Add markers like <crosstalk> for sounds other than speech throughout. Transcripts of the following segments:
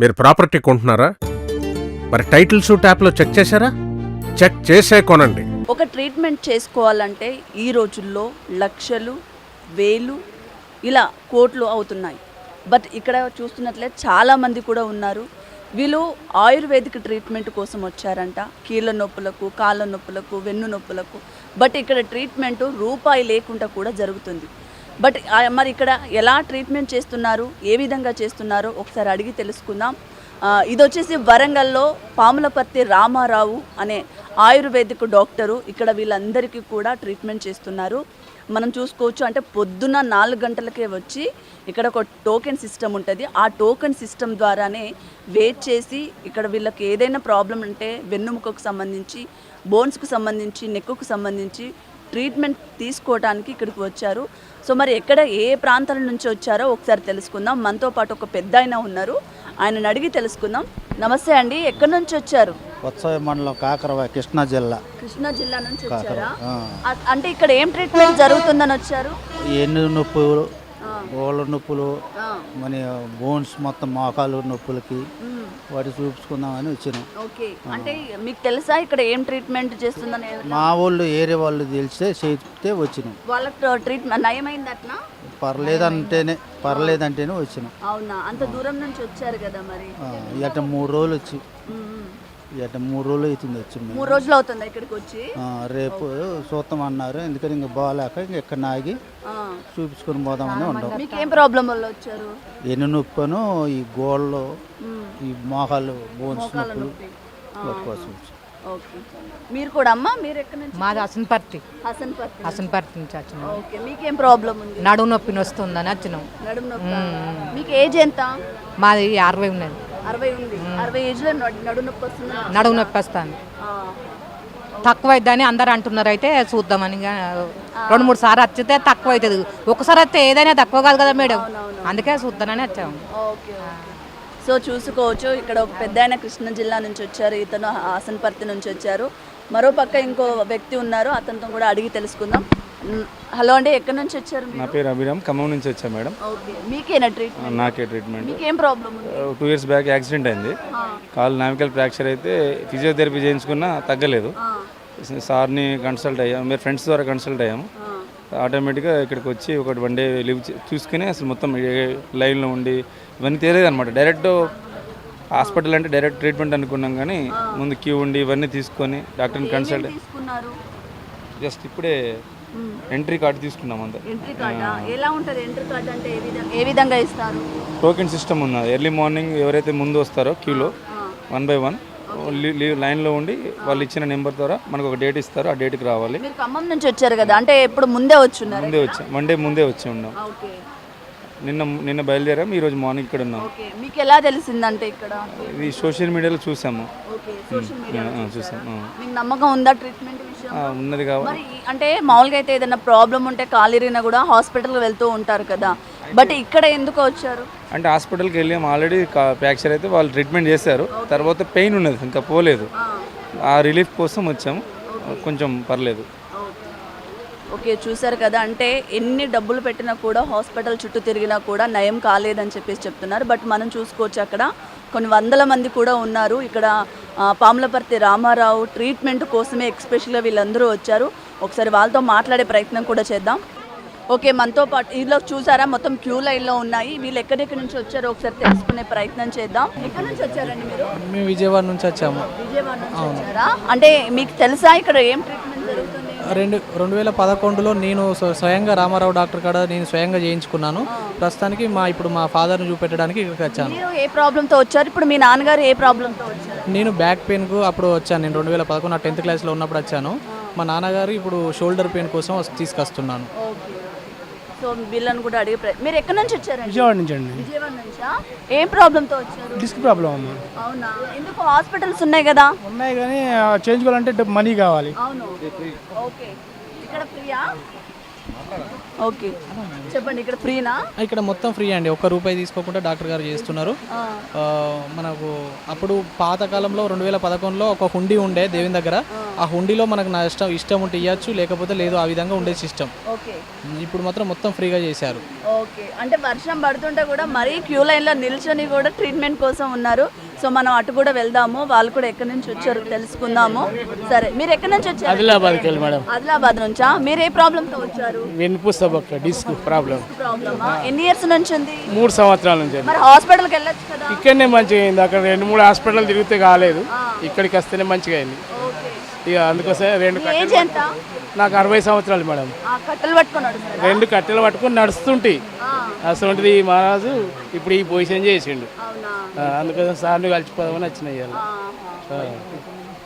మీరు ప్రాపర్టీ కొంటున్నారా? మరి టైటిల్స్ ట్యాప్లో చెక్ చేశారా? చెక్ చేసే కొనండి. ఒక ట్రీట్మెంట్ చేసుకోవాలంటే ఈ రోజుల్లో లక్షలు వేలు ఇలా కోట్లు అవుతున్నాయి. బట్ ఇక్కడ చూస్తున్నట్లయితే చాలామంది కూడా ఉన్నారు. వీళ్ళు ఆయుర్వేదిక్ ట్రీట్మెంట్ కోసం వచ్చారంట. కీళ్ళ నొప్పులకు కాళ్ళ నొప్పులకు వెన్ను నొప్పులకు. బట్ ఇక్కడ ట్రీట్మెంట్ రూపాయి లేకుండా కూడా జరుగుతుంది. బట్ మరి ఇక్కడ ఎలా ట్రీట్మెంట్ చేస్తున్నారు ఏ విధంగా చేస్తున్నారో ఒకసారి అడిగి తెలుసుకుందాం. ఇది వచ్చేసి వరంగల్లో పాములపర్తి రామారావు అనే ఆయుర్వేదిక్ డాక్టరు ఇక్కడ వీళ్ళందరికీ కూడా ట్రీట్మెంట్ చేస్తున్నారు. మనం చూసుకోవచ్చు అంటే పొద్దున్న నాలుగు గంటలకే వచ్చి ఇక్కడ ఒక టోకెన్ సిస్టమ్ ఉంటుంది. ఆ టోకెన్ సిస్టమ్ ద్వారానే వెయిట్ చేసి ఇక్కడ వీళ్ళకి ఏదైనా ప్రాబ్లం ఉంటే వెన్నుముకకు సంబంధించి బోన్స్కు సంబంధించి నెక్కుకు సంబంధించి ట్రీట్మెంట్ తీసుకోవడానికి ఇక్కడికి వచ్చారు. సో మరి ఎక్కడ ఏ ప్రాంతాల నుంచి వచ్చారో ఒకసారి తెలుసుకుందాం. మనతో పాటు ఒక పెద్ద ఆయన ఉన్నారు. ఆయనను అడిగి తెలుసుకుందాం. నమస్తే అండి ఎక్కడి నుంచి వచ్చారు? మండలం కాకరవ కృష్ణా జిల్లా. కృష్ణా జిల్లా నుంచి వచ్చారా? అంటే ఇక్కడ ఏం ట్రీట్మెంట్ జరుగుతుందని వచ్చారు? ఎన్ను నొప్పులు ఆ, ఓళ్ళ నొప్పులు మన బోన్స్ మొత్తం మోకాలు నొప్పులకి వాటి చూపించుకుందామని వచ్చినాం. ఓకే. అంటే మీకు తెలుసా ఇక్కడ ఏం ట్రీట్మెంట్ చేస్తుందని ఎవరు- మా వాళ్ళు ఏరే వాళ్ళు తెలిస్తే చెప్తే వచ్చినాం. వాళ్ళకి ట్రీట్మెంట్ నయమైంది అట్లా పర్లేదంటేనే పర్లేదంటేనే వచ్చినాం. అవునా? అంత దూరం నుంచి వచ్చారు కదా మరి? ఆ, ఇట మూడు రోజులు వచ్చి. ఇట మూడు రోజులు అవుతుంది వచ్చి మేము. మూడు రోజులు అవుతుంది ఇక్కడికి వచ్చి? ఆ, రేపు చూస్తాం అన్నారు. ఎందుకని ఇంక బాగాలేక ఇంక ఇక్కడ ఆగి ఆ. చూపించుకొని పోదామని ఉన్నాం మీకు ఏం ప్రాబ్లం వల్ల వచ్చారు? ఎన్ను నొప్పును ఈ గోళ్ళు ఈ మోకాలు బోన్స్ నొప్పులు వాటి కోసం వచ్చి. ఓకే. మీరు కూడా అమ్మా? మీరు ఎక్కడి నుంచి? మాది హసన్పర్తి. హసన్పర్తి. హసన్పర్తి నుంచి వచ్చినాం. ఓకే. మీకేం ప్రాబ్లం ఉంది? నడుము నొప్పి వస్తుందని వచ్చినాం. నడుము నొప్పి. మీకు ఏజ్ ఎంత? మాది అరవై ఉన్నది. అరవై ఉంది. అరవై నడు- నొప్పి వస్తుంది నడుము నొప్పి వస్తుంది తక్కువ అవుతుందని అందరు అంటున్నారు అయితే చూద్దామని రెండు మూడు సార్లు వచ్చితే తక్కువ అవుతుంది ఒకసారి వస్తే ఏదైనా తక్కువ కాదు కదా మేడం. అందుకే చూద్దామని వచ్చాము ఓకే. సో చూసుకోవచ్చు ఇక్కడ ఒక పెద్ద ఆయన కృష్ణా జిల్లా నుంచి వచ్చారు ఇతను హాసన్పర్తి నుంచి వచ్చారు. మరో పక్క ఇంకో వ్యక్తి ఉన్నారు అతనితో కూడా అడిగి తెలుసుకుందాం. హలో అండి ఎక్కడి నుంచి వచ్చారు నా పేరు అభిరామ్ ఖమ్మం నుంచి వచ్చా మేడం. ఓకే మీకేనా ట్రీట్మెంట్ నాకే ట్రీట్మెంట్ మీకేం ప్రాబ్లం ఉంది? టూ ఇయర్స్ బ్యాక్ యాక్సిడెంట్ అయింది. కాలు నామికల్ ఫ్రాక్చర్ అయితే ఫిజియోథెరపీ చేయించుకున్నా తగ్గలేదు. ఆ, సార్ని కన్సల్ట్ అయ్యాము మీరు ఫ్రెండ్స్ ద్వారా కన్సల్ట్ అయ్యాము. ఆ. ఆటోమేటిక్గా ఇక్కడికి వచ్చి ఒకటి వన్ డే లీవ్ చూసుకుని అసలు మొత్తం ఏ- లైన్లో ఉండి ఇవన్నీ తెలియదు అనమాట డైరెక్ట్ హాస్పిటల్ అంటే డైరెక్ట్ ట్రీట్మెంట్ అనుకున్నాం కానీ ముందు క్యూ ఉండి ఇవన్నీ తీసుకొని డాక్టర్ని కన్సల్ట్ తీసుకున్నారు? జస్ట్ ఇప్పుడే ఎంట్రీ కార్డు తీసుకున్నాం అంతే. ఎంట్రీ కార్డా ఎలా ఉంటుంది ఎంట్రీ కార్డ్ అంటే ఏ విధంగా ఏ విధంగా ఇస్తారు? టోకెన్ సిస్టమ్ ఉన్నది ఎర్లీ మార్నింగ్ ఎవరైతే ముందు వస్తారో క్యూలో వన్ బై వన్ లైన్లో ఉండి వాళ్ళు ఇచ్చిన నెంబర్ ద్వారా మనకు ఒక డేట్ ఇస్తారు ఆ డేట్కి రావాలి. మీరు ఖమ్మం నుంచి వచ్చారు కదా అంటే ఇప్పుడు ముందే వచ్చున్నారు ముందే వచ్చి వన్ డే ముందే వచ్చి ఉన్నాం. ఓకే నిన్న నిన్న బయలుదేరాం ఈరోజు మార్నింగ్ ఇక్కడ ఉన్నాం. ఓకే మీకు ఎలా తెలిసిందంటే ఇక్కడ? ఇది సోషల్ మీడియాలో చూసాము. ఓకే సోషల్ మీడియా ఆ, చూసాం. ఆ. మీకు నమ్మకం ఉందా ట్రీట్మెంట్ ఉన్నది మరి అంటే మామూలుగా అయితే ఏదైనా ప్రాబ్లం ఉంటే కాలిరినా కూడా హాస్పిటల్కి వెళ్తూ ఉంటారు కదా. బట్ ఇక్కడ ఎందుకు వచ్చారు? అంటే హాస్పిటల్కి వెళ్ళాం. ఆల్రెడీ ఫ్రాక్చర్ అయితే వాళ్ళు ట్రీట్మెంట్ చేశారు. తర్వాత పెయిన్ ఉన్నది ఇంకా పోలేదు. ఆ. రిలీఫ్ కోసం వచ్చాము కొంచెం పర్లేదు. ఓకే. చూసారు కదా. అంటే ఎన్ని డబ్బులు పెట్టినా కూడా హాస్పిటల్ చుట్టూ తిరిగినా కూడా నయం కాలేదని చెప్పేసి చెప్తున్నారు. బట్ మనం చూసుకోవచ్చు అక్కడ. కొన్ని వందల మంది కూడా ఉన్నారు. ఇక్కడ పాములపర్తి రామారావు ట్రీట్మెంట్ కోసమే ఎక్స్పెషల్గా వీళ్ళందరూ వచ్చారు. ఒకసారి వాళ్ళతో మాట్లాడే ప్రయత్నం కూడా చేద్దాం. ఓకే మనతో పాటు వీళ్ళు చూసారా? మొత్తం క్యూ లైన్లో ఉన్నాయి. వీళ్ళు ఎక్కడెక్కడి నుంచి వచ్చారో ఒకసారి తెలుసుకునే ప్రయత్నం చేద్దాం. ఎక్కడి నుంచి వచ్చారండి మీరు? మేము విజయవాడ నుంచి వచ్చాము. విజయవాడ నుంచి వచ్చారా? అంటే మీకు తెలుసా ఇక్కడ ఏం ట్రీట్మెంట్ జరుగుతుంది? రెండు రెండు వేల పదకొండులో నేను స్వ- స్వయంగా రామారావు డాక్టర్ కాడ నేను స్వయంగా చేయించుకున్నాను. ప్రస్తుతానికి మా ఇప్పుడు మా ఫాదర్ని చూపెట్టడానికి ఇక్కడికి వచ్చాను. మీరు ఏ ప్రాబ్లంతో వచ్చారు? ఇప్పుడు మీ నాన్నగారు ఏ ప్రాబ్లంతో వచ్చారు? నేను బ్యాక్ పెయిన్కు అప్పుడు వచ్చాను. నేను రెండు వేల పదకొండు నా టెన్త్ క్లాస్లో ఉన్నప్పుడు వచ్చాను. మా నాన్నగారు ఇప్పుడు షోల్డర్ పెయిన్ కోసం తీసుకొస్తున్నాను. సో వీళ్ళని కూడా అడిగే ప్రయత్నం మీరు ఎక్కడి నుంచి వచ్చారండి? విజయవాడ నుంచి అండి. విజయవాడ నుంచా? ఏం ప్రాబ్లంతో వచ్చారు? డిస్క్ ప్రాబ్లం అమ్మా అవునా? ఎందుకు హాస్పిటల్స్ ఉన్నాయి కదా? ఉన్నాయి కానీ చేయించుకోవాలంటే మనీ కావాలి. అవును. ఓకే. ఇక్కడ ఫ్రీయా? ఓకే. చెప్పండి ఇక్కడ ఫ్రీనా? ఇక్కడ మొత్తం ఫ్రీ అండి. ఒక్క రూపాయి తీసుకోకుండా డాక్టర్ గారు చేస్తున్నారు. మనకు అప్పుడు పాతకాలంలో రెండు వేల పదకొండులో ఒక హుండీ ఉండే దేవుని దగ్గర. ఆ. హుండీలో మనకు నా ఇష్టం ఇష్టం ఉంటే ఇవ్వచ్చు లేకపోతే లేదు ఆ విధంగా ఉండే సిస్టమ్. ఇప్పుడు మాత్రం మొత్తం ఫ్రీగా చేశారు. ఓకే. అంటే వర్షం పడుతుంటే కూడా మరీ క్యూ లైన్లో నిల్చొని కూడా ట్రీట్మెంట్ కోసం ఉన్నారు. సో మనం అటు కూడా వెళ్దాము. వాళ్ళు కూడా ఎక్కడి నుంచి వచ్చారు తెలుసుకుందాము. సరే మీరు ఎక్కడి నుంచి వచ్చారు? ఆదిలాబాద్కి వెళ్ళి మేడం. ఆదిలాబాద్ నుంచా? మీరు ఏ ప్రాబ్లంతో వచ్చారు? వెన్నుపూస డిస్క్ ప్రాబ్లం. ప్రాబ్లమా? ఎన్ని ఇయర్స్ నుంచి ఉంది? మూడు సంవత్సరాల నుంచి మరి హాస్పిటల్కి వెళ్ళొచ్చు కదా. ఇక్కడనే మంచిగా అయింది. అక్కడ రెండు మూడు హాస్పిటల్ తిరిగితే కాలేదు. ఇక్కడికి వస్తేనే మంచిగా అయింది. ఇక అందుకోసమే రెండు ఏజ్ ఎంత? నాకు అరవై సంవత్సరాలు మేడం. కట్టెలు? రెండు కట్టెలు పట్టుకొని నడుస్తుంటే. ఆ, అసలు ఈ మహారాజు ఇప్పుడు ఈ పొజిషన్ చేసిండు. అందుకోసం సార్లు కలిసిపోదామని వచ్చినాయి. ఆహా.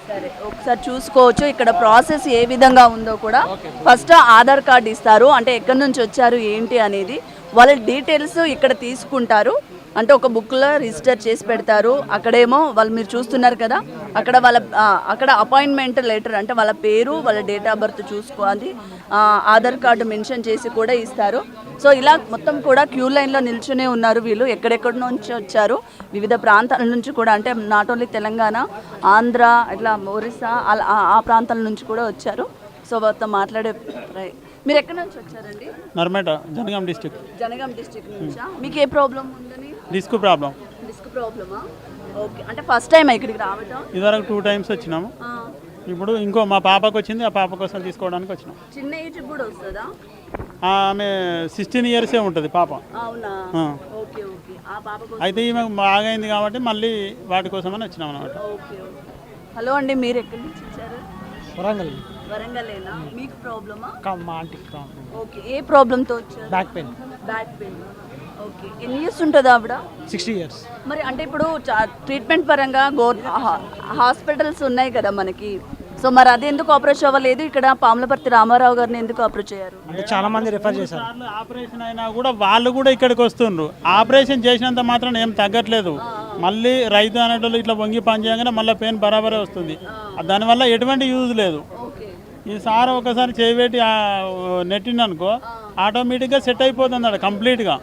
సరే ఒకసారి చూసుకోవచ్చు ఇక్కడ ప్రాసెస్ ఏ విధంగా ఉందో కూడా. ఫస్ట్ ఆధార్ కార్డు ఇస్తారు. అంటే ఎక్కడి నుంచి వచ్చారు ఏంటి అనేది వాళ్ళ డీటెయిల్స్ ఇక్కడ తీసుకుంటారు. అంటే ఒక బుక్లో రిజిస్టర్ చేసి పెడతారు. అక్కడేమో వాళ్ళు మీరు చూస్తున్నారు కదా అక్కడ వాళ్ళ అక్కడ అపాయింట్మెంట్ లెటర్ అంటే వాళ్ళ పేరు వాళ్ళ డేట్ ఆఫ్ బర్త్ చూసుకోవాలి ఆధార్ కార్డు మెన్షన్ చేసి కూడా ఇస్తారు. సో ఇలా మొత్తం కూడా క్యూ లైన్లో నిల్చునే ఉన్నారు వీళ్ళు. ఎక్కడెక్కడి నుంచి వచ్చారు వివిధ ప్రాంతాల నుంచి కూడా అంటే నాట్ ఓన్లీ తెలంగాణ ఆంధ్ర ఇట్లా ఒరిస్సా అలా ఆ- ప్రాంతాల నుంచి కూడా వచ్చారు. సో వాళ్ళతో మాట్లాడే మీరు ఎక్కడి నుంచి వచ్చారండి? నర్మేట జనగాం డిస్టిక్ జనగాం డిస్ట్రిక్ట్ నుంచా? మీకు ఏ ప్రాబ్లం ఉందని? Disk problem. డిస్క్ ప్రాబ్లమా? ఓకే అంటే ఫస్ట్ టైం ఇక్కడికి రావటం? ఇదివరకు టూ టైమ్స్ వచ్చినాము. ఆ, ఇప్పుడు ఇంకో మా పాపకు వచ్చింది ఆ పాప కోసం తీసుకోవడానికి వచ్చినాం. చిన్న ఏజ్ కూడా వస్తుందా? ఆమె సిక్స్టీన్ ఇయర్సే ఉంటుంది పాప. అవునా? ఆ. Okay okay. ఆ పాప కోసం అయితే ఈమె బాగా అయింది కాబట్టి మళ్ళీ వాటి కోసమని వచ్చినాం అనమాట ఓకే ఓకే. హలో అండి మీరు ఎక్కడి నుంచి వచ్చారు? వరంగల్. వరంగలేనా? మీకు ప్రాబ్లమా? మా ఆంటీకి ప్రాబ్లం ఓకే ఏ ప్రాబ్లంతో వచ్చారు? Back pain back pain okay. ఎన్ని ఇయర్స్ ఉంటుంది ఆవిడ? Sixty years. మరి అంటే ఇప్పుడు ట్రీట్మెంట్ పరంగా గో హాస్పిటల్స్ ఉన్నాయి కదా మనకి. సో మరి అది ఎందుకు అప్రోచ్ అవ్వలేదు ఇక్కడ పాములపర్తి రామారావు గారిని ఎందుకు అప్రోచ్ అయ్యారు అంటే చాలా మంది రెఫర్ చేశారు. ఆపరేషన్ అయినా కూడా వాళ్ళు కూడా ఇక్కడికి వస్తుండ్రు. ఆపరేషన్ చేసినంత మాత్రం ఏం తగ్గట్లేదు. మళ్ళీ రైతు అనేటోళ్ళు ఇట్లా వంగి పని చేయగానే మళ్ళీ పెయిన్ బరాబరే వస్తుంది. దానివల్ల ఎటువంటి యూజ్ లేదు. ఈ సార్ ఒకసారి చేయబెట్టి నెట్టిందనుకో ఆటోమేటిక్గా సెట్ అయిపోతుంది అక్కడ కంప్లీట్గా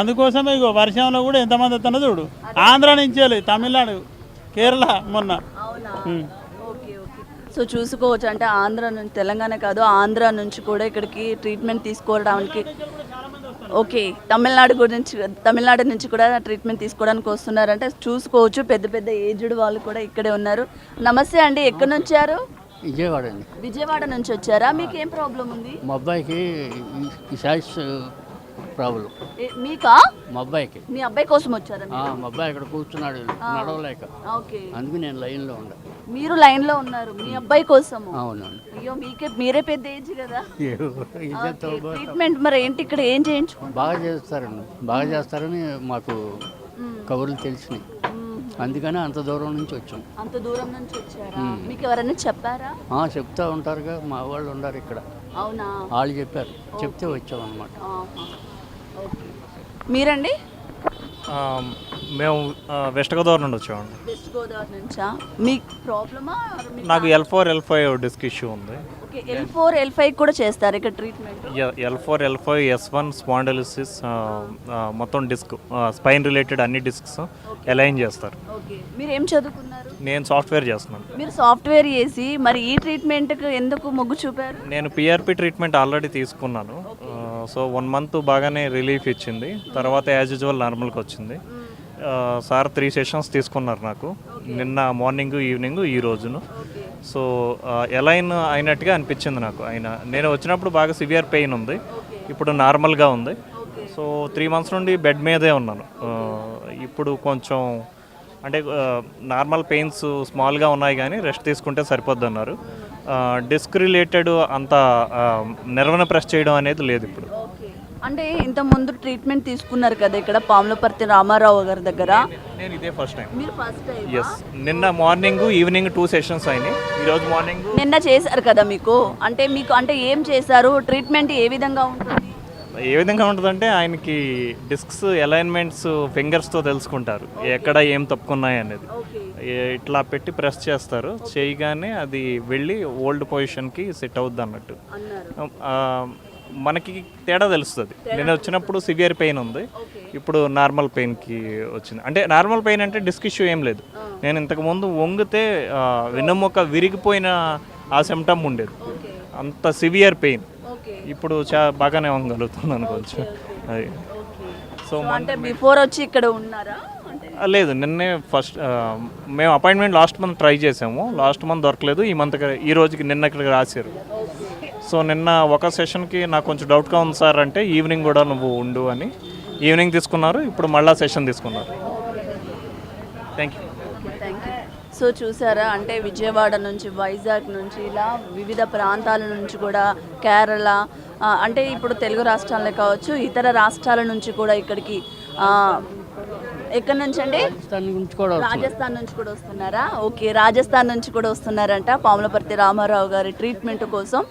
అందుకోసమే ఇగో వర్షంలో కూడా ఎంతమంది వస్తున్నా చూడు. ఆంధ్ర నుంచి తమిళనాడు కేరళ మొన్న. అవునా? ఉమ్. Okay okay. సో చూసుకోవచ్చు అంటే ఆంధ్ర నుంచి తెలంగాణ కాదు ఆంధ్ర నుంచి కూడా ఇక్కడికి ట్రీట్మెంట్ తీసుకోవడానికి ఓకే తమిళనాడు గురించి తమిళనాడు నుంచి కూడా ట్రీట్మెంట్ తీసుకోవడానికి వస్తున్నారంటే చూసుకోవచ్చు. పెద్ద పెద్ద ఏజ్డ్ వాళ్ళు కూడా ఇక్కడే ఉన్నారు. నమస్తే అండి ఎక్కడి నుంచి వచ్చారు విజయవాడ అండి. విజయవాడ నుంచి వచ్చారా? మీకు ఏం ప్రాబ్లం ఉంది? మా అబ్బాయికి ప్రాబ్లం మీకా? మా అబ్బాయికి. మీ అబ్బాయి కోసం వచ్చారా ఆ, మా అబ్బాయి ఇక్కడ కూర్చున్నాడు నడవలేక. ఓకే. అందుకు నేను లైన్లో ఉండ. మీరు లైన్లో ఉన్నారు మీ అబ్బాయి కోసము? అవునండి అయ్యో మీకే మీరే పెద్ద ఏజ్ కదా. ట్రీట్మెంట్ మరి ఏంటి ఇక్కడ? ఏం చేయించుకో బాగా చేస్తారండి. బాగా చేస్తారని మాకు కబుర్లు తెలిసినాయి. అందుకని అంత దూరం నుంచి వచ్చాం. అంత దూరం నుంచి వచ్చారా? మీకు ఎవరైనా చెప్పారా? ఆ, చెప్తా ఉంటారుగా మా వాళ్ళు ఉన్నారు ఇక్కడ. అవునా? వాళ్ళు చెప్పారు. చెప్తే వచ్చాం అనమాట ఆహా. ఓకే. మీరండి? ఆ, మేము వెస్ట్ గోదావరి నుండి వచ్చామండి. వెస్ట్ గోదావరి నుంచా? మీకు ప్రాబ్లమా? నాకు L four L five disk issue ఉంది. ఎల్ ఫోర్ ఎల్ ఫైవ్ కూడా చేస్తారు ఇక్కడ treatment L four L five S one spondylosis మొత్తం డిస్క్ స్పైన్ రిలేటెడ్ అన్ని డిస్క్స్ అలైన్ చేస్తారు. ఓకే మీరు ఏం చదువుకున్నారు? నేను సాఫ్ట్వేర్ చేస్తున్నాను. మీరు సాఫ్ట్వేర్ చేసి మరి ఈ ట్రీట్మెంట్కి ఎందుకు మొగ్గు చూపారు? నేను పిఆర్పి ట్రీట్మెంట్ ఆల్రెడీ తీసుకున్నాను. సో వన్ మంత్ బాగానే రిలీఫ్ ఇచ్చింది. తర్వాత యాజ్ యూజువల్ నార్మల్కి వచ్చింది. ఆ, సార్ త్రీ సెషన్స్ తీసుకున్నారు నాకు. నిన్న మార్నింగ్ ఈవినింగ్ ఈ రోజును. సో ఎలైన్ అయినట్టుగా అనిపించింది నాకు ఆయన. నేను వచ్చినప్పుడు బాగా సివియర్ పెయిన్ ఉంది. ఇప్పుడు నార్మల్గా ఉంది. సో త్రీ మంత్స్ నుండి బెడ్ మీదే ఉన్నాను. ఇప్పుడు కొంచెం అంటే నార్మల్ పెయిన్స్ స్మాల్గా ఉన్నాయి కానీ రెస్ట్ తీసుకుంటే సరిపోద్ది అన్నారు డిస్క్ రిలేటెడ్ అంత నెర్వన ప్రెస్ చేయడం అనేది లేదు ఇప్పుడు. అంటే ఇంత ముందు ట్రీట్మెంట్ తీసుకున్నారు కదా ఇక్కడ పాములపర్తి రామారావు గారి దగ్గర? నేను ఇదే ఫస్ట్ టైం మీరు ఫస్ట్ టైం ఎస్ నిన్న మార్నింగ్ ఈవినింగ్ టూ సెషన్స్ అయినాయి. ఈరోజు మార్నింగ్ నిన్న చేశారు కదా మీకు? అంటే మీకు అంటే ఏం చేశారు? ట్రీట్మెంట్ ఏ విధంగా ఉంటుంది? ఏ విధంగా ఉంటుందంటే ఆయనకి డిస్క్స్ అలైన్మెంట్స్ ఫింగర్స్తో తెలుసుకుంటారు. ఎక్కడ ఏం తప్పుకున్నాయి అనేది. ఇట్లా పెట్టి ప్రెస్ చేస్తారు. చేయగానే అది వెళ్ళి ఓల్డ్ పొజిషన్కి సెట్ అవుద్ది అన్నట్టు. మనకి తేడా తెలుస్తుంది. నేను వచ్చినప్పుడు సివియర్ పెయిన్ ఉంది. ఇప్పుడు నార్మల్ పెయిన్కి వచ్చింది. అంటే నార్మల్ పెయిన్ అంటే డిస్క్ ఇష్యూ ఏం లేదు. నేను ఇంతకు ముందు వంగితే వెన్నెముక విరిగిపోయిన ఆ సిమ్టమ్ ఉండేది. అంత సివియర్ పెయిన్. ఇప్పుడు చా బాగానే వంగలుగుతున్నాను కొంచెం అది. సో అంటే బిఫోర్ వచ్చి ఇక్కడ ఉన్నారా? లేదు. నిన్నే ఫస్ట్ మేము అపాయింట్మెంట్ లాస్ట్ మంత్ ట్రై చేసాము. లాస్ట్ మంత్ దొరకలేదు. ఈ మంత్ ఈ రోజుకి నిన్న ఇక్కడికి రాశారు. సో నిన్న ఒక సెషన్కి నాకు కొంచెం డౌట్గా ఉంది సార్ అంటే ఈవినింగ్ కూడా నువ్వు ఉండు అని. ఈవినింగ్ తీసుకున్నారు ఇప్పుడు మళ్ళా సెషన్ తీసుకున్నారు. థ్యాంక్ యూ సో చూసారా అంటే విజయవాడ నుంచి వైజాగ్ నుంచి ఇలా వివిధ ప్రాంతాల నుంచి కూడా కేరళ అంటే ఇప్పుడు తెలుగు రాష్ట్రాలే కావచ్చు ఇతర రాష్ట్రాల నుంచి కూడా ఇక్కడికి ఎక్కడి నుంచి అండి? రాజస్థాన్ నుంచి కూడా వస్తున్నారు. రాజస్థాన్ నుంచి కూడా వస్తున్నారా? ఓకే రాజస్థాన్ నుంచి కూడా వస్తున్నారంట పాములపర్తి రామారావు గారి ట్రీట్మెంట్ కోసం.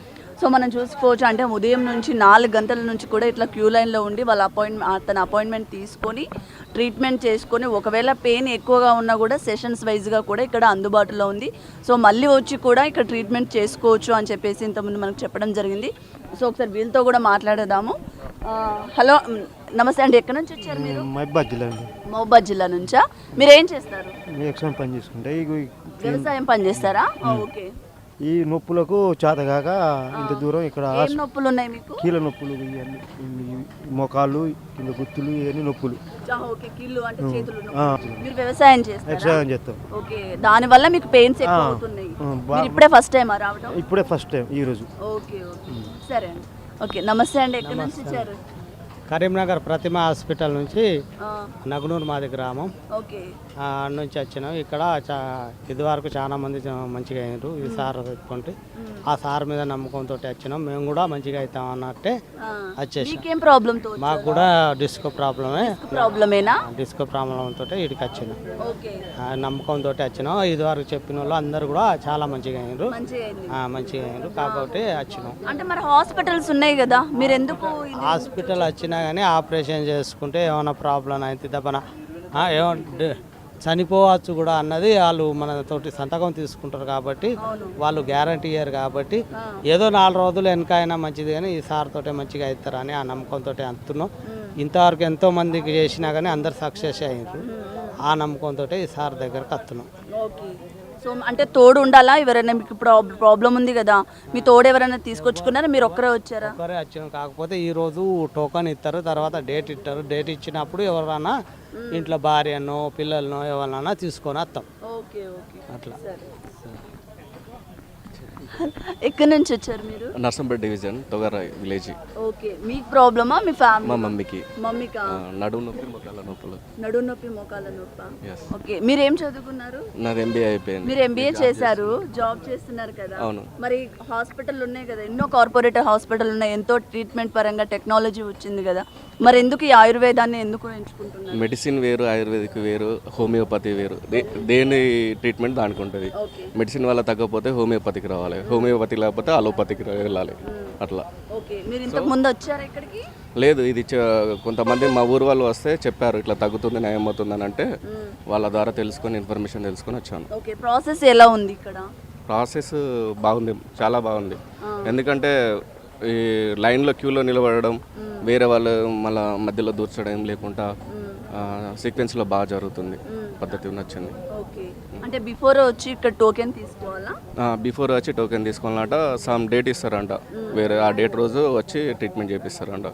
సో మనం చూసుకోవచ్చు అంటే ఉదయం నుంచి నాలుగు గంటల నుంచి కూడా ఇట్లా క్యూ లైన్లో ఉండి వాళ్ళ అపాయింట్మెంట్ తన అపాయింట్మెంట్ తీసుకొని ట్రీట్మెంట్ చేసుకొని ఒకవేళ పెయిన్ ఎక్కువగా ఉన్నా కూడా సెషన్స్ వైజ్గా కూడా ఇక్కడ అందుబాటులో ఉంది. సో మళ్ళీ వచ్చి కూడా ఇక్కడ ట్రీట్మెంట్ చేసుకోవచ్చు అని చెప్పేసి ఇంతకుముందు మనకు చెప్పడం జరిగింది. సో ఒకసారి వీళ్ళతో కూడా మాట్లాడదాము. హలో నమస్తే అండి. ఎక్కడి నుంచి వచ్చారు మీరు? మహిబాద్ జిల్లా అండి. మహబాద్ జిల్లా నుంచా? మీరు ఏం చేస్తారు పని చేసుకుంటే వ్యవసాయం పని చేస్తారా? ఓకే. ఈ నొప్పులకు చేతగాక ఇంత దూరం ఇక్కడ నొప్పులు ఉన్నాయి మీకు? కీళ్ళ నొప్పులు ఇవన్నీ మోకాళ్ళు కింద గుత్తులు ఇవన్నీ నొప్పులు. మీరు వ్యవసాయం చేస్తాం. ఓకే దాని వల్ల మీకు పెయిన్స్ ఎక్కువ. అవుతున్నాయి ఇప్పుడే ఫస్ట్ టైం రావడం ఇప్పుడే ఫస్ట్ టైం ఈ రోజు. Okay okay. సరే అండి. ఓకే నమస్తే అండి. ఎక్కడి నుంచి వచ్చారు? కరీంనగర్ ప్రతిమ హాస్పిటల్ నుంచి నగునూరు మాది గ్రామం. నుంచి వచ్చినాం. ఇక్కడ ఇదివరకు చాలా మంది మంచిగా అయినారు. ఈ సార్ పెట్టుకుంటే. ఆ సార్ మీద నమ్మకంతో వచ్చినాం. మేము కూడా మంచిగా అవుతాం అన్నట్టే వచ్చేసాం. మీకేం కూడా డిస్క్ ప్రాబ్లమే. ప్రాబ్లమేనా? డిస్క్ ప్రాబ్లంతో ఇక్కడికి వచ్చినాం. నమ్మకంతో వచ్చినాం. ఇదివరకు చెప్పిన వాళ్ళు అందరు కూడా చాలా మంచిగా అయినారు. మంచిగా అయినారు. కాబట్టి వచ్చినాం. అంటే మరి హాస్పిటల్స్ ఉన్నాయి కదా. మీరు ఎందుకు ఇది- హాస్పిటల్ వచ్చినా కానీ ఆపరేషన్ చేసుకుంటే ఏమైనా ప్రాబ్లం అయితే దెబ్బన ఏమంటే చనిపోవచ్చు కూడా అన్నది వాళ్ళు మన తోటి సంతకం తీసుకుంటారు కాబట్టి వాళ్ళు గ్యారంటీ ఇయ్యరు కాబట్టి ఏదో నాలుగు రోజులు వెనక అయినా మంచిది కానీ ఈ సార్ తోటే మంచిగా అవుతారని ఆ నమ్మకంతో అంటున్నాం. ఇంతవరకు ఎంతో మందికి చేసినా కానీ అందరు సక్సెస్ అయ్యారు. ఆ నమ్మకంతో ఈ సార్ దగ్గరకు వస్తున్నాం. సో అంటే తోడు ఉండాలా? ఎవరైనా మీకు ప్రాబ్- ప్రాబ్లం ఉంది కదా మీ తోడు ఎవరైనా తీసుకొచ్చుకున్నారా? మీరు ఒక్కరే వచ్చారా? ఒక్కరే వచ్చినాం కాకపోతే ఈ రోజు టోకన్ ఇస్తారు తర్వాత డేట్ ఇస్తారు డేట్ ఇచ్చినప్పుడు ఎవరైనా ఇంట్లో భార్యనో పిల్లలనో ఎవరినైనా తీసుకొని వస్తాం. Okay okay. అట్లా. <laughs> ఎక్కడి నుంచి వచ్చారు మీరు? Narsampet division Togara village. Okay. మీకు ప్రాబ్లమా? మీ మా ఫ్యామిలీ మమ్మీకి. మమ్మీకా? ఆ, నడుము నొప్పి మొక్కల నొప్పులు. నడు నొప్పి మోకాల నొప్పి. ఓకే. మీరు ఏం చదువుకున్నారు? నాది ఎంబీఏ అయిపోయింది. మీరు ఎంబీఏ చేశారు జాబ్ చేస్తున్నారు కదా. అవును. మరి హాస్పిటల్ ఉన్నాయి కదా ఎన్నో కార్పొరేట్ హాస్పిటల్ ఉన్నాయి ఎంతో ట్రీట్మెంట్ పరంగా టెక్నాలజీ వచ్చింది కదా. మరి ఎందుకు ఈ ఆయుర్వేదాన్ని ఎందుకు ఎంచుకుంటున్నారు? మెడిసిన్ వేరు ఆయుర్వేదిక్ వేరు హోమియోపతి వేరు. దేని ట్రీట్మెంట్ దానికి ఉంటుంది. మెడిసిన్ వల్ల తగ్గకపోతే హోమియోపతికి రావాలి. హోమియోపతి లేకపోతే అలోపతికి వెళ్ళాలి. అట్లా. ఓకే. మీరు ఇంతకు ముందు వచ్చారా ఇక్కడికి? లేదు ఇది కొంతమంది మా ఊరు వాళ్ళు వస్తే చెప్పారు ఇట్లా తగ్గుతుంది నయం అవుతుంది అని అంటే వాళ్ళ ద్వారా తెలుసుకొని ఇన్ఫర్మేషన్ తెలుసుకొని వచ్చాను. ఓకే. ప్రాసెస్ ఎలా ఉంది ఇక్కడ? ప్రాసెస్ బాగుంది చాలా బాగుంది. ఎందుకంటే ఈ లైన్లో క్యూలో నిలబడడం వేరే వాళ్ళు మళ్ళా మధ్యలో దూర్చడం లేకుండా సీక్వెన్స్లో బాగా జరుగుతుంది. పద్ధతి నచ్చింది ఓకే. అంటే బిఫోర్ వచ్చి ఇక్కడ టోకెన్ తీసుకోవాలా? బిఫోర్ వచ్చి టోకెన్ తీసుకోవాలంట. సమ్ డేట్ ఇస్తారంట. వేరే ఆ డేట్ రోజు వచ్చి ట్రీట్మెంట్ చేపిస్తారంట.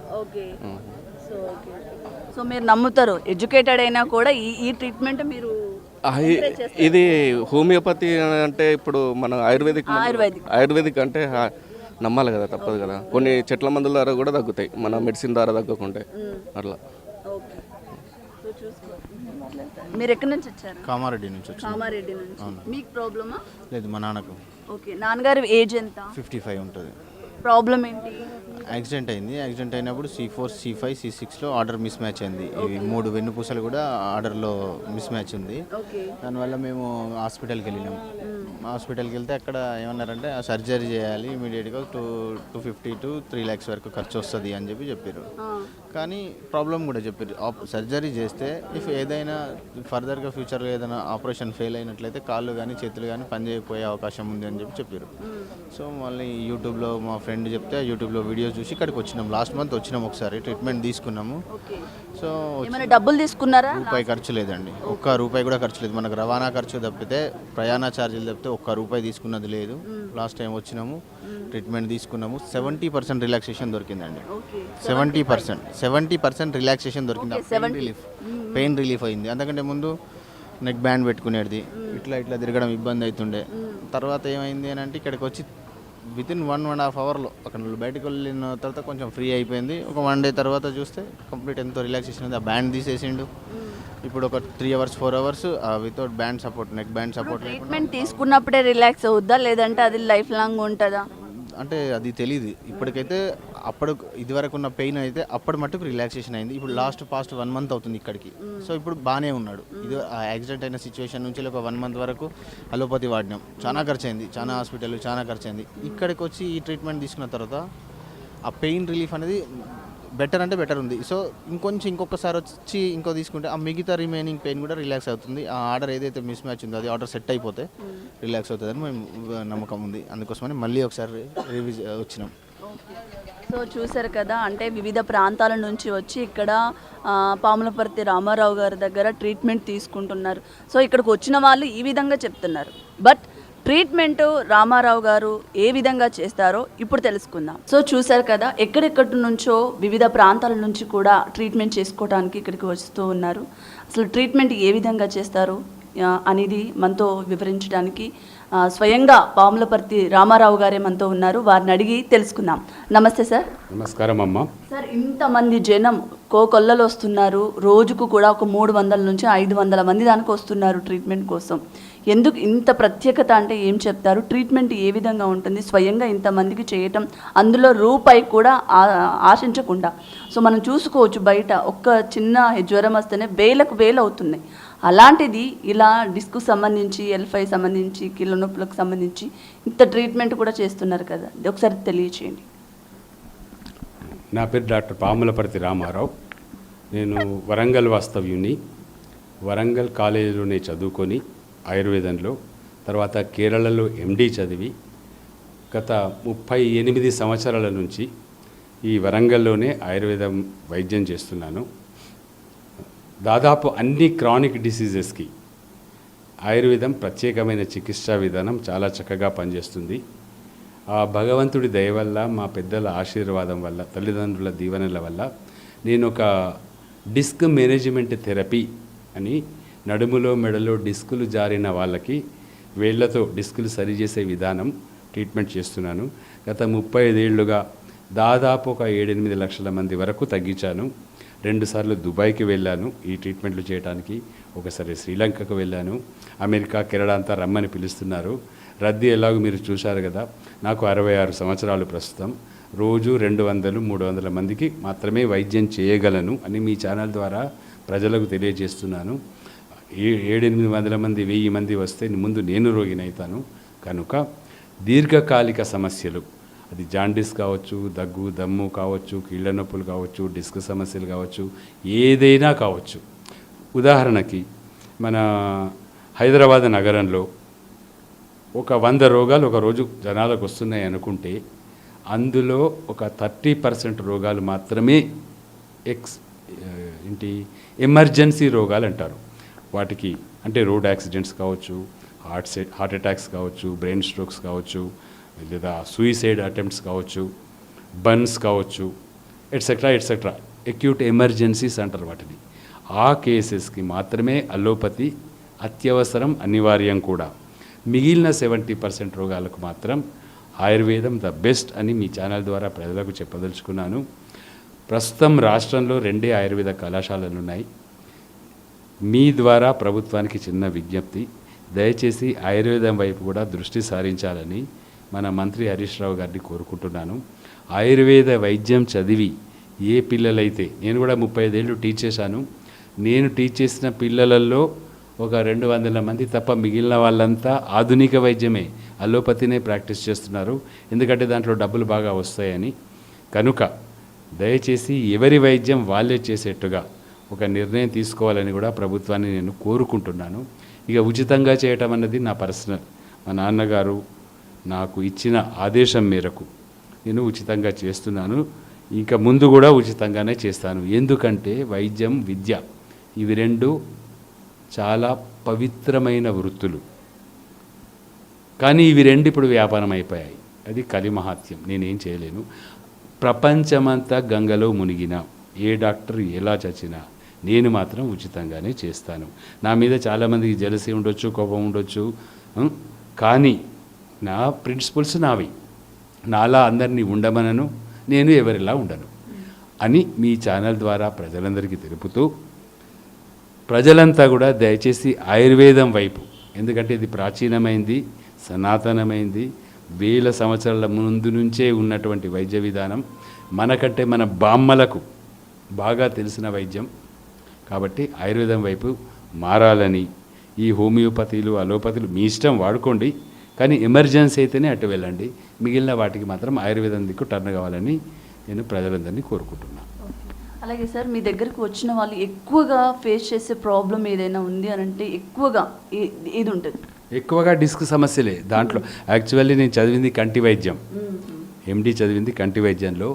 సో మీరు నమ్ముతారు. ఎడ్యుకేటెడ్ అయినా కూడా ఈ ఈ ట్రీట్మెంట్ మీరు ఇది హోమియోపతి అంటే ఇప్పుడు మన ఆయుర్వేదిక్ ఆయుర్వేదిక్. అంటే నమ్మాలి కదా తప్పదు కదా. కొన్ని చెట్ల మందుల ద్వారా కూడా తగ్గుతాయి. మన మెడిసిన్ ద్వారా తగ్గకుంటే. అట్లా ఓకే సో చూసుకో మీరు ఎక్కడి నుంచి వచ్చారు? కామారెడ్డి నుంచి కామారెడ్డి నుంచి. మీకు ప్రాబ్లమా లేదు మా నాన్నకు. ఓకే. నాన్నగారు ఏజ్ ఎంత? ఫిఫ్టీ ఫైవ్ ఉంటుంది. ప్రాబ్లం ఏంటి? యాక్సిడెంట్ అయింది. యాక్సిడెంట్ అయినప్పుడు C four C five C సిక్స్లో ఆర్డర్ మిస్ మ్యాచ్ అయింది ఇవి మూడు వెన్నుపూసలు కూడా ఆర్డర్లో మిస్ మ్యాచ్ ఉంది దానివల్ల మేము హాస్పిటల్కి వెళ్ళినాం. హాస్పిటల్కి వెళ్తే అక్కడ ఏమన్నారంటే సర్జరీ చేయాలి ఇమీడియట్గా two two fifty to three lakhs వరకు ఖర్చు వస్తుంది అని చెప్పి చెప్పారు కానీ ప్రాబ్లం కూడా చెప్పారు సర్జరీ చేస్తే ఇఫ్ ఏదైనా ఫర్దర్గా ఫ్యూచర్లో ఏదైనా ఆపరేషన్ ఫెయిల్ అయినట్లయితే కాళ్ళు కానీ చేతులు కానీ పనిచేయకపోయే అవకాశం ఉంది అని చెప్పి చెప్పారు సో మళ్ళీ యూట్యూబ్లో మా ఫ్రెండ్ చెప్తే యూట్యూబ్లో వీడియోస్ చూసి ఇక్కడికి వచ్చినాం. లాస్ట్ మంత్ వచ్చినాం ఒకసారి. ట్రీట్మెంట్ తీసుకున్నాము. సో ఏమైనా డబ్బులు తీసుకున్నారా? రూపాయి ఖర్చు లేదండి. ఒక్క రూపాయి కూడా ఖర్చు లేదు. మనకు రవాణా ఖర్చు తప్పితే ప్రయాణ ఛార్జీలు తప్పితే ఒక్క రూపాయి తీసుకున్నది లేదు. లాస్ట్ టైం వచ్చినాము. ట్రీట్మెంట్ తీసుకున్నాము. Seventy percent relaxation దొరికిందండి. Seventy percent seventy percent relaxation దొరికింది. పెయిన్ రిలీఫ్ పెయిన్ రిలీఫ్ అయింది. అంతకంటే ముందు నెక్ బ్యాండ్ పెట్టుకునేది. ఇట్లా ఇట్లా తిరగడం ఇబ్బంది అవుతుండే. తర్వాత ఏమైంది అని అంటే ఇక్కడికి వచ్చి within one and half అవర్లో అక్కడ బయటకు వెళ్ళిన తర్వాత కొంచెం ఫ్రీ అయిపోయింది. ఒక వన్ డే తర్వాత చూస్తే కంప్లీట్ ఎంతో రిలాక్సేషన్ ఉంది. ఆ బ్యాండ్ తీసేసిండు. ఇప్పుడు ఒక three hours four hours without band support neck band support treatment తీసుకున్నప్పుడే రిలాక్స్ అవుద్దా? లేదంటే అది లైఫ్ లాంగ్ ఉంటుందా? అంటే అది తెలియదు ఇప్పటికైతే అప్పుడు ఇదివరకు ఉన్న పెయిన్ అయితే అప్పటి మట్టుకు రిలాక్సేషన్ అయింది. ఇప్పుడు లాస్ట్ పాస్ట్ వన్ మంత్ అవుతుంది ఇక్కడికి. సో ఇప్పుడు బాగానే ఉన్నాడు. ఇది ఆ యాక్సిడెంట్ అయిన సిచ్యువేషన్ నుంచి ఒక వన్ మంత్ వరకు అలోపతి వాడినాం. చాలా ఖర్చు అయింది చాలా హాస్పిటల్ చాలా ఖర్చు అయింది ఇక్కడికి వచ్చి ఈ ట్రీట్మెంట్ తీసుకున్న తర్వాత ఆ పెయిన్ రిలీఫ్ అనేది బెటర్ అంటే బెటర్ ఉంది. సో ఇంకొంచెం ఇంకొకసారి వచ్చి ఇంకో తీసుకుంటే ఆ మిగతా రిమైనింగ్ పెయిన్ కూడా రిలాక్స్ అవుతుంది. ఆ ఆర్డర్ ఏదైతే మిస్ మ్యాచ్ ఉందో అది ఆర్డర్ సెట్ అయిపోతే రిలాక్స్ అవుతుందని మేము నమ్మకం ఉంది. అందుకోసమని మళ్ళీ ఒకసారి రివిజ్ వచ్చినాం. సో చూశారు కదా అంటే వివిధ ప్రాంతాల నుంచి వచ్చి ఇక్కడ పాములపర్తి రామారావు గారి దగ్గర ట్రీట్మెంట్ తీసుకుంటున్నారు. సో ఇక్కడికి వచ్చిన వాళ్ళు ఈ విధంగా చెప్తున్నారు. బట్ ట్రీట్మెంట్ రామారావు గారు ఏ విధంగా చేస్తారో ఇప్పుడు తెలుసుకుందాం. సో చూశారు కదా ఎక్కడెక్కడి నుంచో వివిధ ప్రాంతాల నుంచి కూడా ట్రీట్మెంట్ చేసుకోవడానికి ఇక్కడికి వస్తూ ఉన్నారు. అసలు ట్రీట్మెంట్ ఏ విధంగా చేస్తారు అనేది మనతో వివరించడానికి స్వయంగా పాములపర్తి రామారావు గారే మనతో ఉన్నారు. వారిని అడిగి తెలుసుకుందాం. నమస్తే సార్. నమస్కారం అమ్మ. సార్ ఇంతమంది జనం కోకొల్లలు వస్తున్నారు. రోజుకు కూడా ఒక మూడు వందల నుంచి ఐదు వందల మంది దానికి వస్తున్నారు ట్రీట్మెంట్ కోసం. ఎందుకు ఇంత ప్రత్యేకత అంటే ఏం చెప్తారు? ట్రీట్మెంట్ ఏ విధంగా ఉంటుంది? స్వయంగా ఇంతమందికి చేయటం అందులో రూపాయి కూడా ఆశించకుండా. సో మనం చూసుకోవచ్చు బయట ఒక్క చిన్న జ్వరం వస్తేనే వేలకు వేలు అవుతున్నాయి. అలాంటిది ఇలా డిస్కు సంబంధించి ఎల్ఫై సంబంధించి కీళ్ళ నొప్పులకు సంబంధించి ఇంత ట్రీట్మెంట్ కూడా చేస్తున్నారు కదా. ఒకసారి తెలియచేయండి. నా పేరు డాక్టర్ పాములపర్తి రామారావు. నేను వరంగల్ వాస్తవ్యుని వరంగల్ కాలేజీలోనే చదువుకొని ఆయుర్వేదంలో తర్వాత కేరళలో ఎండీ చదివి గత ముప్పై ఎనిమిది సంవత్సరాల నుంచి ఈ వరంగల్లోనే ఆయుర్వేదం వైద్యం చేస్తున్నాను. దాదాపు అన్ని క్రానిక్ డిసీజెస్కి ఆయుర్వేదం ప్రత్యేకమైన చికిత్సా విధానం చాలా చక్కగా పనిచేస్తుంది. ఆ భగవంతుడి దయ వల్ల మా పెద్దల ఆశీర్వాదం వల్ల తల్లిదండ్రుల దీవెనల వల్ల నేను ఒక డిస్క్ మేనేజ్మెంట్ థెరపీ అని నడుములో మెడలో డిస్కులు జారిన వాళ్ళకి వేళ్ళతో డిస్కులు సరిచేసే విధానం ట్రీట్మెంట్ చేస్తున్నాను. గత ముప్పై ఐదేళ్ళుగా దాదాపు ఒక ఏడెనిమిది లక్షల మంది వరకు తగ్గించాను. రెండుసార్లు దుబాయ్కి వెళ్ళాను ఈ ట్రీట్మెంట్లు చేయడానికి ఒకసారి శ్రీలంకకు వెళ్ళాను. అమెరికా కెనడా అంతా రమ్మని పిలుస్తున్నారు. రద్దీ ఎలాగో మీరు చూశారు కదా నాకు అరవై ఆరు సంవత్సరాలు ప్రస్తుతం. రోజు రెండు వందలు మూడు వందల మందికి మాత్రమే వైద్యం చేయగలను అని మీ ఛానల్ ద్వారా ప్రజలకు తెలియజేస్తున్నాను. ఏ ఏడెనిమిది వందల మంది వెయ్యి మంది వస్తే ముందు నేను రోగినైతాను. కనుక దీర్ఘకాలిక సమస్యలు అది జాండీస్ కావచ్చు దగ్గు దమ్ము కావచ్చు కీళ్ళ నొప్పులు కావచ్చు డిస్క్ సమస్యలు కావచ్చు ఏదైనా కావచ్చు. ఉదాహరణకి మన హైదరాబాద్ నగరంలో ఒక వంద రోగాలు ఒక రోజు జనాలకు వస్తున్నాయి అనుకుంటే అందులో ఒక థర్టీ పర్సెంట్ రోగాలు మాత్రమే ఎక్స్ ఏంటి ఎమర్జెన్సీ రోగాలు అంటారు. వాటికి అంటే రోడ్ యాక్సిడెంట్స్ కావచ్చు హార్ట్ హార్ట్ అటాక్స్ కావచ్చు బ్రెయిన్ స్ట్రోక్స్ కావచ్చు లేదా సూయిసైడ్ అటెంప్ట్స్ కావచ్చు బన్స్ కావచ్చు ఎట్సెట్రా ఎట్సెట్రా అక్యూట్ ఎమర్జెన్సీస్ అంటారు వాటిని. ఆ కేసెస్కి మాత్రమే అలోపతి అత్యవసరం అనివార్యం కూడా. మిగిలిన సెవెంటీ పర్సెంట్ రోగాలకు మాత్రం ఆయుర్వేదం ద బెస్ట్ అని మీ ఛానల్ ద్వారా ప్రజలకు చెప్పదలుచుకున్నాను. ప్రస్తుతం రాష్ట్రంలో రెండే ఆయుర్వేద కళాశాలలు ఉన్నాయి. మీ ద్వారా ప్రభుత్వానికి చిన్న విజ్ఞప్తి దయచేసి ఆయుర్వేదం వైపు కూడా దృష్టి సారించాలని మన మంత్రి హరీష్ రావు గారిని కోరుకుంటున్నాను. ఆయుర్వేద వైద్యం చదివి ఏ పిల్లలైతే నేను కూడా ముప్పై ఐదేళ్ళు టీచ్ చేశాను. నేను టీచ్ చేసిన పిల్లలలో ఒక రెండు వందల మంది తప్ప మిగిలిన వాళ్ళంతా ఆధునిక వైద్యమే అలోపతినే ప్రాక్టీస్ చేస్తున్నారు. ఎందుకంటే దాంట్లో డబ్బులు బాగా వస్తాయని. కనుక దయచేసి ఎవరి వైద్యం వాళ్ళే చేసేట్టుగా ఒక నిర్ణయం తీసుకోవాలని కూడా ప్రభుత్వాన్ని నేను కోరుకుంటున్నాను. ఇక ఉచితంగా చేయటం అన్నది నా పర్సనల్. మా నాన్నగారు నాకు ఇచ్చిన ఆదేశం మేరకు నేను ఉచితంగా చేస్తున్నాను. ఇంకా ముందు కూడా ఉచితంగానే చేస్తాను. ఎందుకంటే వైద్యం విద్య ఇవి రెండు చాలా పవిత్రమైన వృత్తులు. కానీ ఇవి రెండు ఇప్పుడు వ్యాపారం అయిపోయాయి. అది కలిమహాత్యం నేనేం చేయలేను. ప్రపంచమంతా గంగలో మునిగిన ఏ డాక్టర్ ఎలా చచ్చినా నేను మాత్రం ఉచితంగానే చేస్తాను. నా మీద చాలామందికి జలసి ఉండొచ్చు కోపం ఉండొచ్చు కానీ నా ప్రిన్సిపల్స్ నావి. నాలా అందరినీ ఉండమనను నేను ఎవరిలా ఉండను అని మీ ఛానల్ ద్వారా ప్రజలందరికీ తెలుపుతూ ప్రజలంతా కూడా దయచేసి ఆయుర్వేదం వైపు ఎందుకంటే ఇది ప్రాచీనమైంది సనాతనమైంది వేల సంవత్సరాల ముందు నుంచే ఉన్నటువంటి వైద్య విధానం మనకంటే మన బామ్మలకు బాగా తెలిసిన వైద్యం. కాబట్టి ఆయుర్వేదం వైపు మారాలని ఈ హోమియోపతిలు అలోపతిలు మీ ఇష్టం వాడుకోండి. కానీ ఎమర్జెన్సీ అయితేనే అటు వెళ్ళండి. మిగిలిన వాటికి మాత్రం ఆయుర్వేదం దిక్కు టర్న్ కావాలని నేను ప్రజలందరినీ కోరుకుంటున్నాను అలాగే సార్ మీ దగ్గరకు వచ్చిన వాళ్ళు ఎక్కువగా ఫేస్ చేసే ప్రాబ్లం ఏదైనా ఉంది అని అంటే ఎక్కువగా ఏది ఉంటుంది? ఎక్కువగా డిస్క్ సమస్యలే. దాంట్లో యాక్చువల్లీ నేను చదివింది కంటి వైద్యం. ఎండి చదివింది కంటి వైద్యంలో.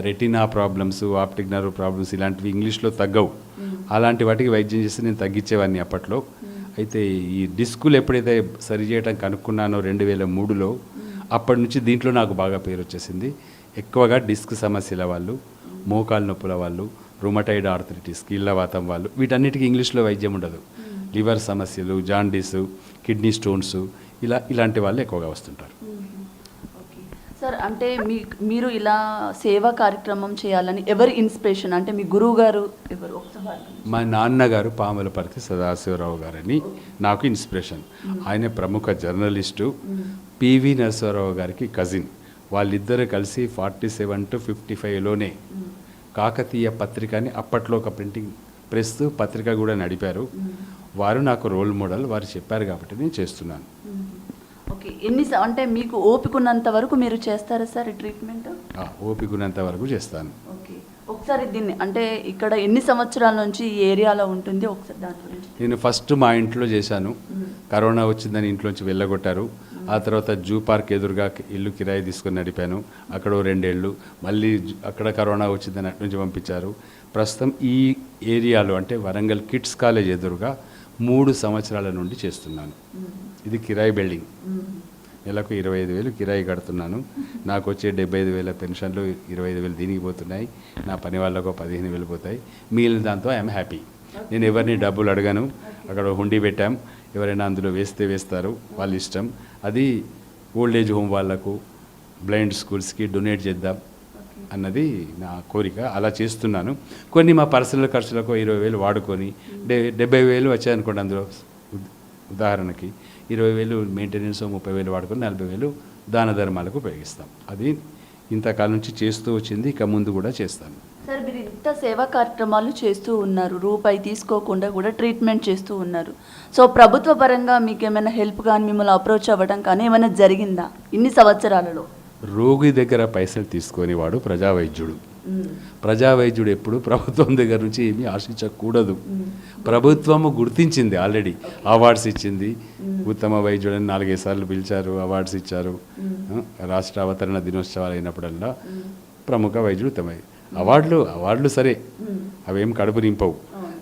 Retina problems optic nerve problems ఇలాంటివి ఇంగ్లీష్లో తగ్గవు. అలాంటి వాటికి వైద్యం చేస్తే నేను తగ్గించేవాడిని అప్పట్లో. అయితే ఈ డిస్కులు ఎప్పుడైతే సరి చేయడం కనుక్కున్నానో రెండు వేల మూడులో అప్పటి నుంచి దీంట్లో నాకు బాగా పేరు వచ్చేసింది. ఎక్కువగా డిస్క్ సమస్యల వాళ్ళు మోకాలు నొప్పుల వాళ్ళు రుమటైడ్ ఆర్థరిటిస్ కీళ్ళవాతం వాళ్ళు వీటన్నిటికీ ఇంగ్లీష్లో వైద్యం ఉండదు. లివర్ సమస్యలు జాండీసు కిడ్నీ స్టోన్స్ ఇలా ఇలాంటి వాళ్ళు ఎక్కువగా వస్తుంటారు. సార్ అంటే మీ మీరు ఇలా సేవా కార్యక్రమం చేయాలని ఎవరి ఇన్స్పిరేషన్? అంటే మీ గురువు గారు ఎవరు? మా నాన్నగారు పాములపర్తి సదాశివరావు గారని నాకు ఇన్స్పిరేషన్. ఆయన ప్రముఖ జర్నలిస్టు. పివి నరసింహారావు గారికి కజిన్. వాళ్ళిద్దరు కలిసి ఫార్టీ సెవెన్ టు ఫిఫ్టీ ఫైవ్లోనే కాకతీయ పత్రిక అని అప్పట్లో ఒక ప్రింటింగ్ ప్రెస్ పత్రిక కూడా నడిపారు. వారు నాకు రోల్ మోడల్ వారు చెప్పారు కాబట్టి నేను చేస్తున్నాను. ఓకే. ఎన్ని అంటే మీకు ఓపిక ఉన్నంత వరకు మీరు చేస్తారా సార్ ఈ ట్రీట్మెంట్? ఓపిక ఉన్నంత వరకు చేస్తాను. ఓకే. ఒకసారి దీన్ని అంటే ఇక్కడ ఎన్ని సంవత్సరాల నుంచి ఈ ఏరియాలో ఉంటుంది? ఒకసారి దాని గురించి నేను ఫస్ట్ మా ఇంట్లో చేశాను. కరోనా వచ్చిందని ఇంట్లోంచి వెళ్ళగొట్టారు. ఆ తర్వాత జూ పార్క్ ఎదురుగా ఇల్లు కిరాయి తీసుకొని నడిపాను. అక్కడ రెండేళ్ళు. మళ్ళీ అక్కడ కరోనా వచ్చిందని అటు నుంచి పంపించారు. ప్రస్తుతం ఈ ఏరియాలో అంటే వరంగల్ కిడ్స్ కాలేజ్ ఎదురుగా మూడు సంవత్సరాల నుండి చేస్తున్నాను. ఇది కిరాయి బిల్డింగ్. నెలకు ఇరవై ఐదు వేలు కిరాయి కడుతున్నాను. నాకు వచ్చే డెబ్బై ఐదు వేల పెన్షన్లు ఇరవై ఐదు వేలు దీనికి పోతున్నాయి. నా పని వాళ్ళకు పదిహేను వేలు పోతాయి. మిగిలిన దాంతో ఐఎమ్ హ్యాపీ. నేను ఎవరిని డబ్బులు అడగను. అక్కడ హుండీ పెట్టాం. ఎవరైనా అందులో వేస్తే వేస్తారు. వాళ్ళ ఇష్టం. అది ఓల్డ్ ఏజ్ హోమ్ వాళ్ళకు బ్లైండ్ స్కూల్స్కి డొనేట్ చేద్దాం అన్నది నా కోరిక. అలా చేస్తున్నాను. కొన్ని మా పర్సనల్ ఖర్చులకు ఇరవై వేలు వాడుకొని డె డెబ్బై వేలు వచ్చాయనుకోండి అందులో. ఉద్- ఉదాహరణకి ఇరవై వేలు మెయింటెనెన్స్ ముప్పై వేలు వాడుకొని నలభై వేలు దాన ధర్మాలకు ఉపయోగిస్తాం. అది ఇంతకాలం నుంచి చేస్తూ వచ్చింది ఇక ముందు కూడా చేస్తాను. సార్ మీరు ఇంత సేవా కార్యక్రమాలు చేస్తూ ఉన్నారు రూపాయి తీసుకోకుండా కూడా ట్రీట్మెంట్ చేస్తూ ఉన్నారు. సో ప్రభుత్వ పరంగా మీకు ఏమైనా హెల్ప్ కానీ మిమ్మల్ని అప్రోచ్ అవ్వడం కానీ ఏమైనా జరిగిందా? ఇన్ని సంవత్సరాలలో? రోగి దగ్గర పైసలు తీసుకొని వాడు ప్రజా వైద్యుడు ప్రజా వైద్యుడు ఎప్పుడు ప్రభుత్వం దగ్గర నుంచి ఏమీ ఆశించకూడదు. ప్రభుత్వము గుర్తించింది ఆల్రెడీ. అవార్డ్స్ ఇచ్చింది. ఉత్తమ వైద్యుడని నాలుగైదు సార్లు పిలిచారు అవార్డ్స్ ఇచ్చారు. రాష్ట్ర అవతరణ దినోత్సవాలు అయినప్పుడల్లా ప్రముఖ వైద్యుడు ఉత్తమ. అవార్డులు అవార్డులు సరే. అవేం కడుపు నింపవు.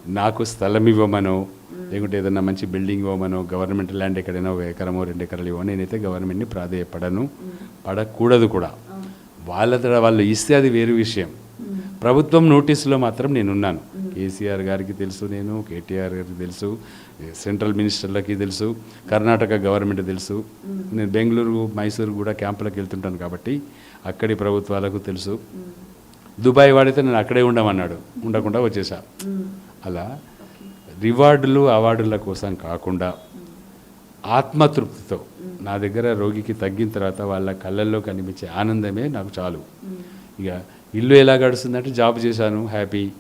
నాకు స్థలం ఇవ్వమనో లేకుంటే ఏదైనా మంచి బిల్డింగ్ ఇవ్వమనో గవర్నమెంట్ ల్యాండ్ ఎక్కడైనా ఒక ఎకరమో రెండు ఎకరాలు ఇవ్వమో నేనైతే గవర్నమెంట్ని ప్రాధేయపడను. పడకూడదు కూడా. వాళ్ళ వాళ్ళు ఇస్తే అది వేరు విషయం. ప్రభుత్వం నోటీసులో మాత్రం నేనున్నాను. కేసీఆర్ గారికి తెలుసు నేను కేటీఆర్ గారికి తెలుసు సెంట్రల్ మినిస్టర్లకి తెలుసు కర్ణాటక గవర్నమెంట్ తెలుసు. నేను బెంగళూరు మైసూరు కూడా క్యాంపులకు వెళ్తుంటాను కాబట్టి అక్కడి ప్రభుత్వాలకు తెలుసు. దుబాయ్ వాడితే నేను అక్కడే ఉండమన్నాడు ఉండకుండా వచ్చేసా. అలా రివార్డులు అవార్డుల కోసం కాకుండా ఆత్మతృప్తితో నా దగ్గర రోగికి తగ్గిన తర్వాత వాళ్ళ కళ్ళల్లో కనిపించే ఆనందమే నాకు చాలు. ఇక ఇల్లు ఎలా గడుస్తుందంటే జాబ్ చేశాను హ్యాపీ.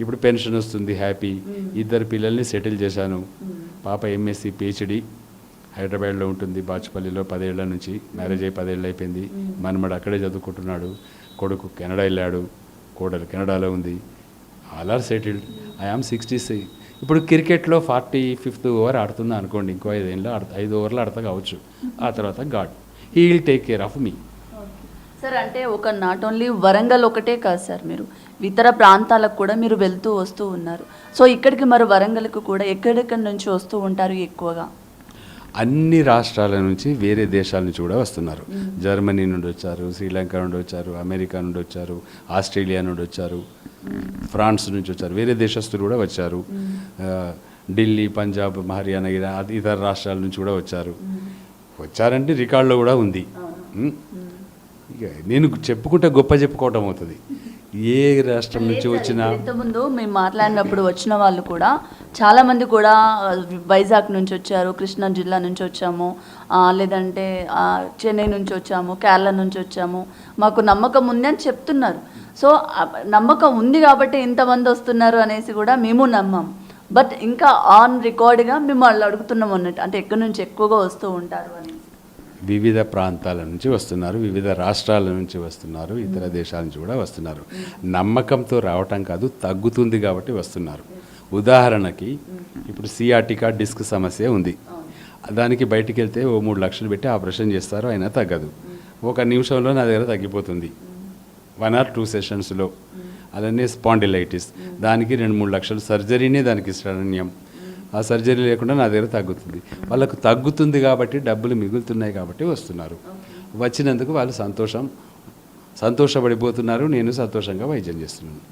ఇప్పుడు పెన్షన్ వస్తుంది హ్యాపీ. ఇద్దరు పిల్లల్ని సెటిల్ చేశాను. పాప ఎంఎస్సి పిహెచ్డి హైదరాబాద్లో ఉంటుంది బాచుపల్లిలో పదేళ్ళ నుంచి మ్యారేజ్ అయ్యి పదేళ్ళు అయిపోయింది. మనమడు అక్కడే చదువుకుంటున్నాడు. కొడుకు కెనడా వెళ్ళాడు కోడలు కెనడాలో ఉంది. All are settled. I am sixty six ఇప్పుడు క్రికెట్లో ఫార్టీ ఫిఫ్త్ ఓవర్ ఆడుతుంది అనుకోండి ఇంకో ఐదేళ్ళు ఆడ ఐదు ఓవర్లు ఆడతా కావచ్చు. ఆ తర్వాత God. He will take care of me. Sir అంటే ఒక నాట్ ఓన్లీ వరంగల్ ఒకటే కాదు సార్ మీరు. ఇతర ప్రాంతాలకు కూడా మీరు వెళ్తూ వస్తూ ఉన్నారు. సో ఇక్కడికి మరి వరంగల్కి కూడా ఎక్కడెక్కడి నుంచి వస్తూ ఉంటారు ఎక్కువగా? అన్ని రాష్ట్రాల నుంచి వేరే దేశాల నుంచి కూడా వస్తున్నారు. జర్మనీ నుండి వచ్చారు శ్రీలంక నుండి వచ్చారు అమెరికా నుండి వచ్చారు ఆస్ట్రేలియా నుండి వచ్చారు ఫ్రాన్స్ నుంచి వచ్చారు వేరే దేశస్తులు కూడా వచ్చారు. ఢిల్లీ పంజాబ్ హర్యానా ఇతర రాష్ట్రాల నుంచి కూడా వచ్చారు. వచ్చారంటే రికార్డులో కూడా ఉంది? ఇక నేను చెప్పుకుంటే గొప్ప చెప్పుకోవటం అవుతుంది. ఏ రాష్ట్రం నుంచి వచ్చినా ఇంతకుముందు మేము మాట్లాడినప్పుడు వచ్చిన వాళ్ళు కూడా చాలా మంది కూడా వైజాగ్ నుంచి వచ్చారు కృష్ణా జిల్లా నుంచి వచ్చాము లేదంటే చెన్నై నుంచి వచ్చాము కేరళ నుంచి వచ్చాము. మాకు నమ్మకం ఉంది అని చెప్తున్నారు. సో నమ్మకం ఉంది కాబట్టి ఇంతమంది వస్తున్నారు అనేసి కూడా మేము నమ్మాం. బట్ ఇంకా ఆన్ రికార్డ్గా మేము వాళ్ళు అడుగుతున్నాం అన్నట్టు. అంటే ఎక్కడి నుంచి ఎక్కువగా వస్తూ ఉంటారు అని. వివిధ ప్రాంతాల నుంచి వస్తున్నారు వివిధ రాష్ట్రాల నుంచి వస్తున్నారు ఇతర దేశాల నుంచి కూడా వస్తున్నారు. నమ్మకంతో రావటం కాదు తగ్గుతుంది కాబట్టి వస్తున్నారు. ఉదాహరణకి ఇప్పుడు సిఆర్టికా డిస్క్ సమస్య ఉంది. దానికి బయటికి వెళ్తే ఓ మూడు లక్షలు పెట్టి ఆపరేషన్ చేస్తారు అయినా తగ్గదు. ఒక నిమిషంలో నా దగ్గర తగ్గిపోతుంది. వన్ ఆర్ టూ సెషన్స్లో. అలానే స్పాండిలైటిస్. దానికి రెండు మూడు లక్షలు సర్జరీనే దానికి శరణ్యం ఆ సర్జరీ లేకుండా నా దగ్గర తగ్గుతుంది. వాళ్ళకు తగ్గుతుంది కాబట్టి డబ్బులు మిగులుతున్నాయి కాబట్టి వస్తున్నారు. వచ్చినందుకు వాళ్ళు సంతోషం సంతోషపడిపోతున్నారు. నేను సంతోషంగా వైద్యం చేస్తున్నాను.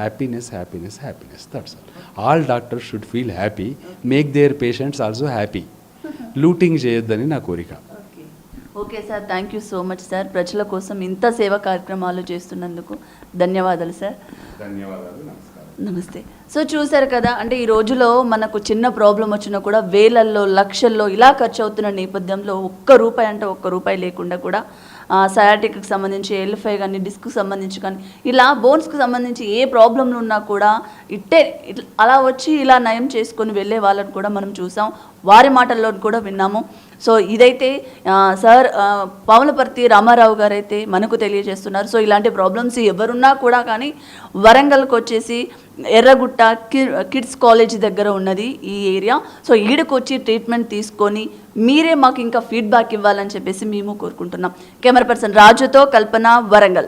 Happiness happiness happiness that's all all doctors should feel happy make their patients also happy looting చేయొద్దని నా కోరిక. Okay sir thank you so much sir ప్రజల కోసం ఇంత సేవా కార్యక్రమాలు చేస్తున్నందుకు ధన్యవాదాలు సార్ ధన్యవాదాలు నమస్కారం. నమస్తే. సో చూసారు కదా అంటే ఈ రోజులో మనకు చిన్న ప్రాబ్లం వచ్చినా కూడా వేలల్లో లక్షల్లో ఇలా ఖర్చు అవుతున్న నేపథ్యంలో ఒక్క రూపాయి అంటే ఒక్క రూపాయి లేకుండా కూడా సయాటిక్కి సంబంధించి ఎల్ఫై కానీ డిస్క్కి సంబంధించి కానీ ఇలా బోన్స్కి సంబంధించి ఏ ప్రాబ్లంలు ఉన్నా కూడా ఇట్టే అలా వచ్చి ఇలా నయం చేసుకొని వెళ్ళే వాళ్ళని కూడా మనం చూసాం. వారి మాటల్లో కూడా విన్నాము. సో ఇదైతే సార్ పావులపర్తి పాములపర్తి రామారావు గారు అయితే మనకు తెలియజేస్తున్నారు. సో ఇలాంటి ప్రాబ్లమ్స్ ఎవరున్నా కూడా కానీ వరంగల్కి వచ్చేసి ఎర్రగుట్ట కిడ్స్ కాలేజ్ దగ్గర ఉన్నది ఈ ఏరియా. సో ఈడకు వచ్చి ట్రీట్మెంట్ తీసుకొని మీరే మాకు ఇంకా ఫీడ్బ్యాక్ ఇవ్వాలని చెప్పేసి మేము కోరుకుంటున్నాం. కెమెరా పర్సన్ రాజుతో కల్పన వరంగల్.